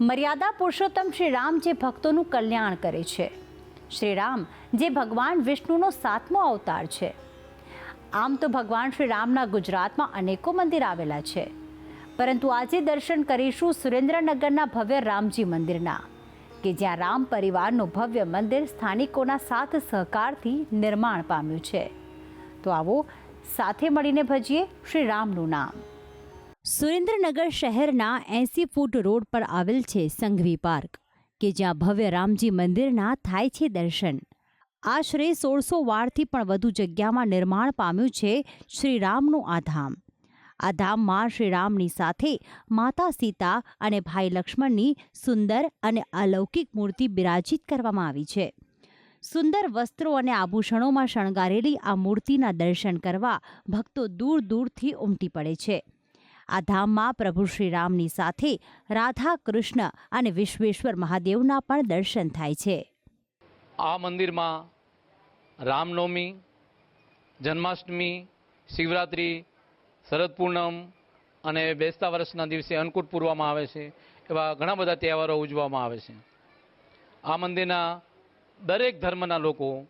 મર્યાદા પુરુષોત્તમ શ્રી રામ જે ભક્તોનું કલ્યાણ કરે છે. શ્રી રામ જે ભગવાન વિષ્ણુનો સાતમો અવતાર છે. આમ તો ભગવાન શ્રી રામના ગુજરાતમાં અનેકો મંદિર આવેલા છે. પરંતુ આજે દર્શન કરીશું સુરેન્દ્રનગરના ભવ્ય રામજી મંદિરના, કે જ્યાં રામ પરિવારનું ભવ્ય મંદિર સ્થાનિકોના સાથ સહકારથી નિર્માણ પામ્યું છે. તો આવો સાથે મળીને ભજીએ શ્રી રામનું નામ. સુરેન્દ્રનગર શહેરના એંસી ફૂટ રોડ પર આવેલ છે સંઘવી પાર્ક, કે જ્યાં ભવ્ય રામજી મંદિરના થાય છે દર્શન. આશરે સોળસો વારથી પણ વધુ જગ્યામાં નિર્માણ પામ્યું છે શ્રીરામનું આ ધામ. આ ધામમાં શ્રીરામની સાથે માતા સીતા અને ભાઈ લક્ષ્મણની સુંદર અને અલૌકિક મૂર્તિ બિરાજિત કરવામાં આવી છે. સુંદર વસ્ત્રો અને આભૂષણોમાં શણગારેલી આ મૂર્તિના દર્શન કરવા ભક્તો દૂર દૂરથી ઉમટી પડે છે. આ ધામમાં પ્રભુ શ્રી રામની સાથે રાધા, કૃષ્ણ અને વિશ્વેશ્વર મહાદેવના પણ દર્શન થાય છે. આ મંદિરમાં રામનવમી, જન્માષ્ટમી, શિવરાત્રિ, શરદ પૂનમ અને બેસતા વર્ષના દિવસે અન્નકૂટ પૂરવામાં આવે છે, એવા ઘણા બધા તહેવારો ઉજવવામાં આવે છે. આ મંદિરના દરેક ધર્મના લોકો,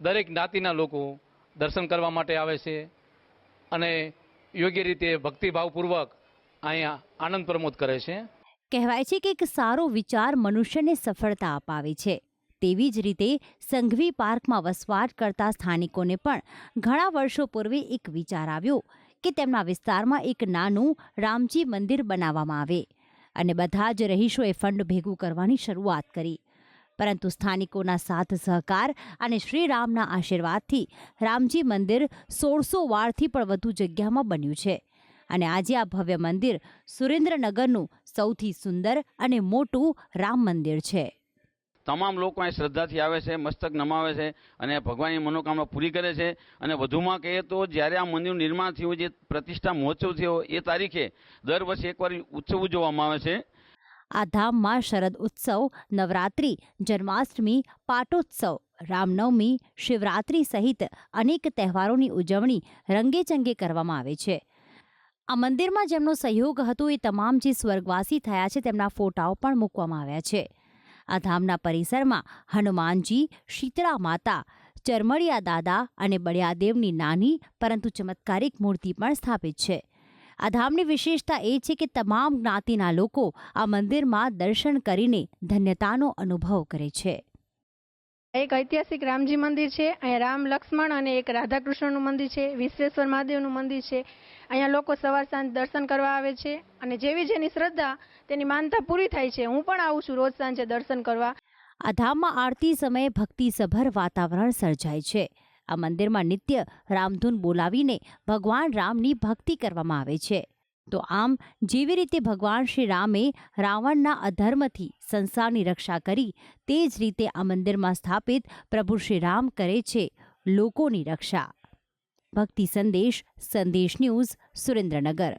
દરેક જ્ઞાતિના લોકો દર્શન કરવા માટે આવે છે અને યોગ્ય રીતે ભક્તિભાવપૂર્વક અહીંયા આનંદ પ્રમોદ કરે છે. કહેવાય છે કે એક સારો વિચાર મનુષ્યને સફળતા અપાવે છે. તેવી જ રીતે સંઘવી પાર્કમાં વસવાટ કરતા સ્થાનિકોને પણ ઘણા વર્ષો પૂર્વે એક વિચાર આવ્યો કે તેમના વિસ્તારમાં એક નાનું રામજી મંદિર બનાવવામાં આવે. અને બધા જ રહીશોએ ફંડ ભેગું કરવાની શરૂઆત કરી. પરંતુ સ્થાનિકોના સાથ સહકાર અને શ્રીરામના આશીર્વાદથી રામજી મંદિર સોળસો વારથી પણ વધુ જગ્યામાં બન્યું છે. અને આજે આ ભવ્ય મંદિર સુરેન્દ્રનગરનું સૌથી સુંદર અને મોટું રામ મંદિર છે. તમામ લોકો અહીં શ્રદ્ધાથી આવે છે, મસ્તક નમાવે છે અને ભગવાનની મનોકામના પૂરી કરે છે. અને વધુમાં કહીએ તો જ્યારે આ મંદિરનું નિર્માણ થયું, જે પ્રતિષ્ઠા મહોત્સવ થયો, એ તારીખે દર વર્ષે એકવાર ઉત્સવ ઉજવવામાં આવે છે. આ ધામમાં શરદ ઉત્સવ, નવરાત્રિ, જન્માષ્ટમી, પાટોત્સવ, રામનવમી, શિવરાત્રિ સહિત અનેક તહેવારોની ઉજવણી રંગેચંગે કરવામાં આવે છે. આ મંદિરમાં જેમનો સહયોગ હતો એ તમામ જે સ્વર્ગવાસી થયા છે તેમના ફોટાઓ પણ મૂકવામાં આવ્યા છે. આ ધામના પરિસરમાં હનુમાનજી, શીતળા માતા ચરમડિયા દાદા અને બળિયાદેવની નાની પરંતુ ચમત્કારિક મૂર્તિ પણ સ્થાપિત છે. આ ધામની વિશેષતા એ છે કે તમામ જ્ઞાતિના લોકો આ મંદિરમાં દર્શન કરીને ધન્યતાનો અનુભવ કરે છે. એક ઐતિહાસિક રામજી મંદિર છે અહીંયા રામ લક્ષ્મણ અને એક રાધાકૃષ્ણનું મંદિર છે વિશ્વેશ્વર મહાદેવનું મંદિર છે. અહીંયા લોકો સવાર સાંજ દર્શન કરવા આવે છે અને જેવી જેની શ્રદ્ધા તેની માનતા પૂરી થાય છે. હું પણ આવું છું રોજ સાંજે દર્શન કરવા. આ ધામમાં આરતી સમયે ભક્તિસભર વાતાવરણ સર્જાય છે. આ મંદિરમાં નિત્ય રામધૂન બોલાવીને ભગવાન રામની ભક્તિ કરવામાં આવે છે. તો આમ જેવી રીતે ભગવાન શ્રી રામે રાવણના અધર્મથી સંસારની રક્ષા કરી, તે જ રીતે આ મંદિરમાં સ્થાપિત પ્રભુ શ્રી રામ કરે છે લોકોની રક્ષા. ભક્તિ સંદેશ સંદેશ ન્યૂઝ સુરેન્દ્રનગર.